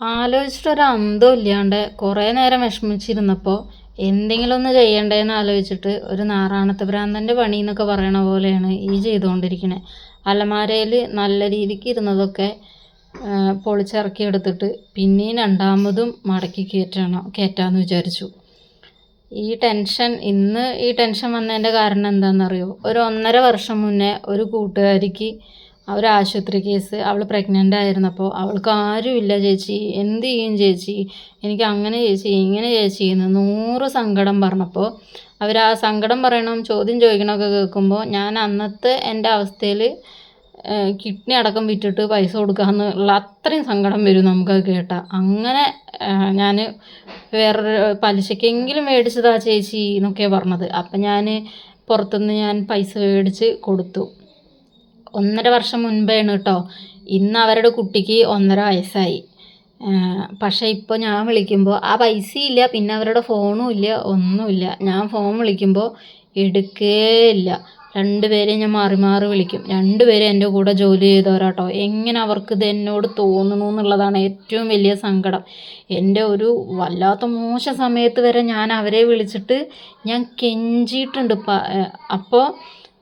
ആലോചിച്ചിട്ട് ഒരു അന്തവും ഇല്ലാണ്ട് കുറേ നേരം വിഷമിച്ചിരുന്നപ്പോൾ എന്തെങ്കിലും ഒന്ന് ചെയ്യണ്ടേന്ന് ആലോചിച്ചിട്ട് ഒരു നാറാണത്ത് ഭ്രാന്തന്റെ പണി എന്നൊക്കെ പറയണ പോലെയാണ് ഈ ചെയ്തുകൊണ്ടിരിക്കുന്നത് അലമാരയിൽ നല്ല രീതിക്ക് ഇരുന്നതൊക്കെ പൊളിച്ചിറക്കി എടുത്തിട്ട് പിന്നെയും രണ്ടാമതും മടക്കി കയറ്റണം കയറ്റാമെന്ന് വിചാരിച്ചു. ഈ ടെൻഷൻ ഇന്ന് ഈ ടെൻഷൻ വന്നതിന്റെ കാരണം എന്താണെന്നറിയോ ഒരു ഒന്നര വർഷം മുന്നേ ഒരു കൂട്ടുകാരിക്ക് ഒരു ആശുപത്രി കേസ് അവൾ പ്രഗ്നന്റ് ആയിരുന്നപ്പോൾ അവൾക്ക് ആരുമില്ല ചേച്ചി. എന്ത് ചെയ്യും ചേച്ചി? എനിക്ക് അങ്ങനെ ചേച്ചി ഇങ്ങനെ ചേച്ചി എന്ന് നൂറ് സങ്കടം പറഞ്ഞപ്പോൾ അവർ ആ സങ്കടം പറയണം ചോദ്യം ചോദിക്കണമൊക്കെ കേൾക്കുമ്പോൾ ഞാൻ അന്നത്തെ എന്റെ അവസ്ഥയിൽ കിഡ്നി അടക്കം വിറ്റിട്ട് പൈസ കൊടുക്കാമെന്നുള്ള അത്രയും സങ്കടം വരും നമുക്ക് കേട്ടാൽ അങ്ങനെ ഞാൻ വേറൊരു പലിശക്കെങ്കിലും മേടിച്ചതാ ചേച്ചി എന്നൊക്കെയാണ് പറഞ്ഞത്. അപ്പം ഞാൻ പുറത്തുനിന്ന് ഞാൻ പൈസ മേടിച്ച് കൊടുത്തു. ഒന്നര വർഷം മുൻപേണ് കേട്ടോ ഇന്ന് അവരുടെ കുട്ടിക്ക് ഒന്നര വയസ്സായി. പക്ഷേ ഇപ്പോൾ ഞാൻ വിളിക്കുമ്പോൾ ആ പൈസയില്ല പിന്നെ അവരുടെ ഫോണും ഇല്ല ഒന്നുമില്ല. ഞാൻ ഫോൺ വിളിക്കുമ്പോൾ എടുക്കേയില്ല. രണ്ടുപേരെയും ഞാൻ മാറി മാറി വിളിക്കും. രണ്ടുപേരും എന്റെ കൂടെ ജോലി ചെയ്തവരാട്ടോ. എങ്ങനെ അവർക്ക് ഇത് എന്നോട് തോന്നുന്നു എന്നുള്ളതാണ് ഏറ്റവും വലിയ സങ്കടം. എന്റെ ഒരു വല്ലാത്ത മോശം സമയത്ത് വരെ ഞാൻ അവരെ വിളിച്ചിട്ട് ഞാൻ കെഞ്ചിയിട്ടുണ്ട്. അപ്പോൾ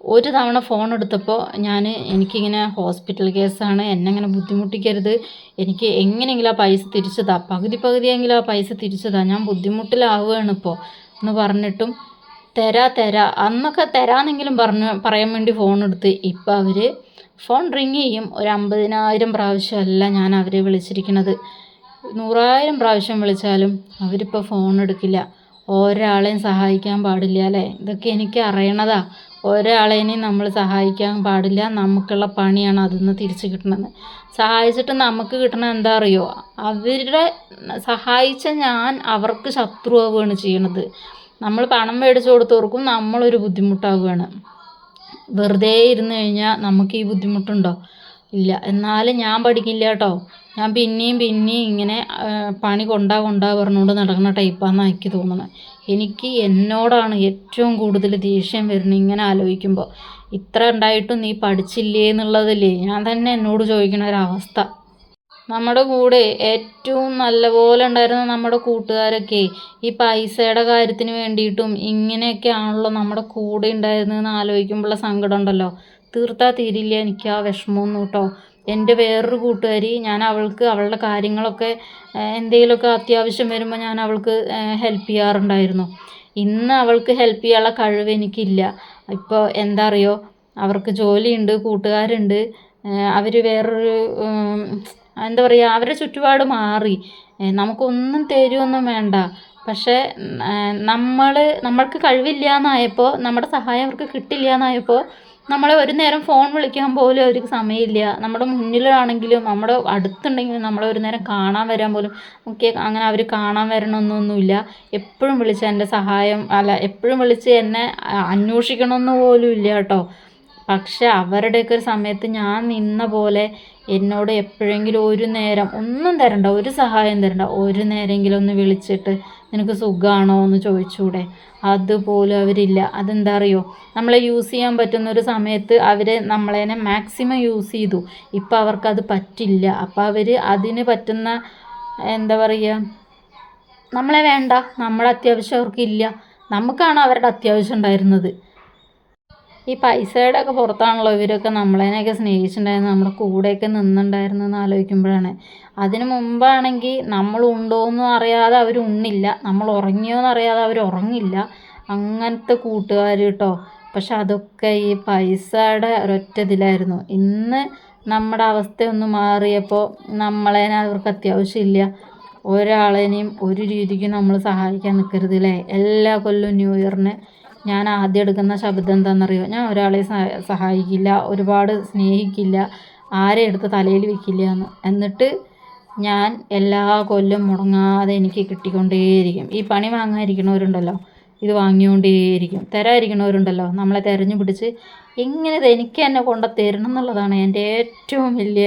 ഒരു തവണ ഫോൺ എടുത്തപ്പോൾ ഞാൻ എനിക്കിങ്ങനെ ഹോസ്പിറ്റൽ കേസാണ് എന്നെ ഇങ്ങനെ ബുദ്ധിമുട്ടിക്കരുത് എനിക്ക് എങ്ങനെയെങ്കിലും ആ പൈസ തിരിച്ചു താ പകുതി പകുതിയെങ്കിലും ആ പൈസ തിരിച്ചു താ ഞാൻ ബുദ്ധിമുട്ടിലാവുകയാണ് ഇപ്പോൾ എന്ന് പറഞ്ഞിട്ടും തരാ തരാ അന്നൊക്കെ തരാമെന്നെങ്കിലും പറഞ്ഞ് പറയാൻ വേണ്ടി ഫോൺ എടുത്ത്. ഇപ്പം അവർ ഫോൺ റിങ് ചെയ്യും ഒരു അമ്പതിനായിരം പ്രാവശ്യമല്ല ഞാൻ അവരെ വിളിച്ചിരിക്കുന്നത് നൂറായിരം പ്രാവശ്യം വിളിച്ചാലും അവരിപ്പോൾ ഫോൺ എടുക്കില്ല. ഒരാളെയും സഹായിക്കാൻ പാടില്ല അല്ലേ? ഇതൊക്കെ എനിക്ക് അറിയണതാ. ഒരാളെയും നമ്മൾ സഹായിക്കാൻ പാടില്ല. നമുക്കുള്ള പണിയാണ് അതിൽ നിന്ന് തിരിച്ച് കിട്ടണത് സഹായിച്ചിട്ട് നമുക്ക് കിട്ടണ എന്താ അറിയോ? അവരുടെ സഹായിച്ച ഞാൻ അവർക്ക് ശത്രുവാവുകയാണ് ചെയ്യണത്. നമ്മൾ പണം മേടിച്ചു കൊടുത്തവർക്കും നമ്മളൊരു ബുദ്ധിമുട്ടാവുകയാണ്. വെറുതെ ഇരുന്ന് കഴിഞ്ഞാൽ നമുക്ക് ഈ ബുദ്ധിമുട്ടുണ്ടോ? ഇല്ല. എന്നാലും ഞാൻ പഠിക്കില്ല കേട്ടോ. ഞാൻ പിന്നെയും പിന്നെയും ഇങ്ങനെ പണി കൊണ്ടാ കൊണ്ടാ പറഞ്ഞുകൊണ്ട് നടക്കുന്ന ടൈപ്പാണെന്നാണ് എനിക്ക് തോന്നുന്നത് എനിക്ക് എന്നോടാണ് ഏറ്റവും കൂടുതൽ ദേഷ്യം വരുന്നത് ഇങ്ങനെ ആലോചിക്കുമ്പോൾ ഇത്ര ഉണ്ടായിട്ടും നീ പഠിച്ചില്ലേ എന്നുള്ളതല്ലേ? ഞാൻ തന്നെ എന്നോട് ചോദിക്കുന്ന ഒരവസ്ഥ നമ്മുടെ കൂടെ ഏറ്റവും നല്ലപോലെ ഉണ്ടായിരുന്ന നമ്മുടെ കൂട്ടുകാരൊക്കെ ഈ പൈസയുടെ കാര്യത്തിന് വേണ്ടിയിട്ടും ഇങ്ങനെയൊക്കെ ആണല്ലോ നമ്മുടെ കൂടെ ഉണ്ടായിരുന്നതെന്ന് ആലോചിക്കുമ്പോഴുള്ള സങ്കടം ഉണ്ടല്ലോ. തീർത്താൽ തീരില്ല എനിക്ക് ആ വിഷമമൊന്നും കേട്ടോ എന്റെ വേറൊരു കൂട്ടുകാരി ഞാൻ അവൾക്ക് അവളുടെ കാര്യങ്ങളൊക്കെ എന്തെങ്കിലുമൊക്കെ അത്യാവശ്യം വരുമ്പോൾ ഞാൻ അവൾക്ക് ഹെൽപ്പ് ചെയ്യാറുണ്ടായിരുന്നു. ഇന്ന് അവൾക്ക് ഹെൽപ്പ് ചെയ്യാനുള്ള കഴിവ് എനിക്കില്ല. ഇപ്പോൾ എന്താ അറിയോ അവർക്ക് ജോലിയുണ്ട് കൂട്ടുകാരുണ്ട് അവർ വേറൊരു എന്താ പറയുക അവരുടെ ചുറ്റുപാട് മാറി. നമുക്കൊന്നും തരുമൊന്നും വേണ്ട. പക്ഷേ നമ്മൾ നമ്മൾക്ക് കഴിവില്ല എന്നായപ്പോൾ നമ്മുടെ സഹായം അവർക്ക് കിട്ടില്ല എന്നായപ്പോൾ നമ്മളെ ഒരു നേരം ഫോൺ വിളിക്കാൻ പോലും അവർക്ക് സമയമില്ല. നമ്മുടെ മുന്നിലാണെങ്കിലും നമ്മുടെ അടുത്തുണ്ടെങ്കിലും നമ്മളെ ഒരു നേരം കാണാൻ വരാൻ പോലും ഒക്കെ അങ്ങനെ അവർ കാണാൻ വരണമെന്നൊന്നുമില്ല. എപ്പോഴും വിളിച്ച് എന്റെ സഹായം അല്ല എപ്പോഴും വിളിച്ച് എന്നെ അന്വേഷിക്കണമെന്ന് പോലും ഇല്ല കേട്ടോ. പക്ഷെ അവരുടെയൊക്കെ ഒരു സമയത്ത് ഞാൻ നിന്ന പോലെ എന്നോട് എപ്പോഴെങ്കിലും ഒരു നേരം ഒന്നും തരണ്ട ഒരു സഹായം തരണ്ട ഒരു നേരമെങ്കിലും ഒന്ന് വിളിച്ചിട്ട് നിനക്ക് സുഖമാണോ എന്ന് ചോദിച്ചൂടെ. അതുപോലും അവരില്ല. അതെന്താ അറിയോ? നമ്മളെ യൂസ് ചെയ്യാൻ പറ്റുന്ന ഒരു സമയത്ത് അവരെ നമ്മളതിനെ മാക്സിമം യൂസ് ചെയ്തു. ഇപ്പം അവർക്കത് പറ്റില്ല. അപ്പം അവർ അതിന് പറ്റുന്ന എന്താ പറയുക നമ്മളെ വേണ്ട. നമ്മളെ അത്യാവശ്യം അവർക്കില്ല. നമുക്കാണ് അവരുടെ അത്യാവശ്യം ഉണ്ടായിരുന്നത്. ഈ പൈസയുടെ ഒക്കെ പുറത്താണല്ലോ ഇവരൊക്കെ നമ്മളതിനെയൊക്കെ സ്നേഹിച്ചിട്ടുണ്ടായിരുന്നത് നമ്മുടെ കൂടെയൊക്കെ നിന്നുണ്ടായിരുന്നെന്ന് ആലോചിക്കുമ്പോഴാണ്. അതിന് മുമ്പാണെങ്കിൽ നമ്മൾ ഉണ്ടോയെന്നും അറിയാതെ അവർ ഉണ്ണില്ല. നമ്മൾ ഉറങ്ങിയോയെന്ന് അറിയാതെ അവർ ഉറങ്ങില്ല. അങ്ങനത്തെ കൂട്ടുകാർ കേട്ടോ. പക്ഷെ അതൊക്കെ ഈ പൈസയുടെ ഒരൊറ്റ ഇതിലായിരുന്നു. ഇന്ന് നമ്മുടെ അവസ്ഥയൊന്ന് മാറിയപ്പോൾ നമ്മളേനെ അവർക്ക് അത്യാവശ്യമില്ല. ഒരാളേനെയും ഒരു രീതിക്കും നമ്മൾ സഹായിക്കാൻ നിൽക്കരുത് അല്ലേ എല്ലാ കൊല്ലവും ന്യൂ ഇയറിന് ഞാൻ ആദ്യം എടുക്കുന്ന ശബ്ദം എന്താണെന്നറിയോ? ഞാൻ ഒരാളെ സഹായിക്കില്ല ഒരുപാട് സ്നേഹിക്കില്ല ആരെ എടുത്ത് തലയിൽ വെക്കില്ല എന്ന്. എന്നിട്ട് ഞാൻ എല്ലാ കൊല്ലം മുടങ്ങാതെ എനിക്ക് കിട്ടിക്കൊണ്ടേയിരിക്കും. ഈ പണി വാങ്ങാതിരിക്കണവരുണ്ടല്ലോ ഇത് വാങ്ങിക്കൊണ്ടേയിരിക്കും. തരാതിരിക്കണവരുണ്ടല്ലോ നമ്മളെ തിരഞ്ഞു പിടിച്ച് എങ്ങനെ ഇത് എനിക്ക് തന്നെ കൊണ്ട് തരണം എന്നുള്ളതാണ് എന്റെ ഏറ്റവും വലിയ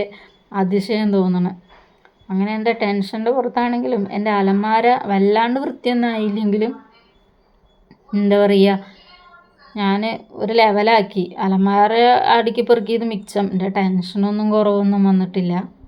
അതിശയം തോന്നുന്നത്. അങ്ങനെ എന്റെ ടെൻഷന്റെ പുറത്താണെങ്കിലും എന്റെ അലമാര വല്ലാണ്ട് വൃത്തിയൊന്നും ആയില്ലെങ്കിലും എന്താ പറയുക ഞാൻ ഒരു ലെവലാക്കി അലമാര അടുക്കി പെറുക്കിയത് മിച്ചം. എന്റെ ടെൻഷനൊന്നും കുറവൊന്നും വന്നിട്ടില്ല.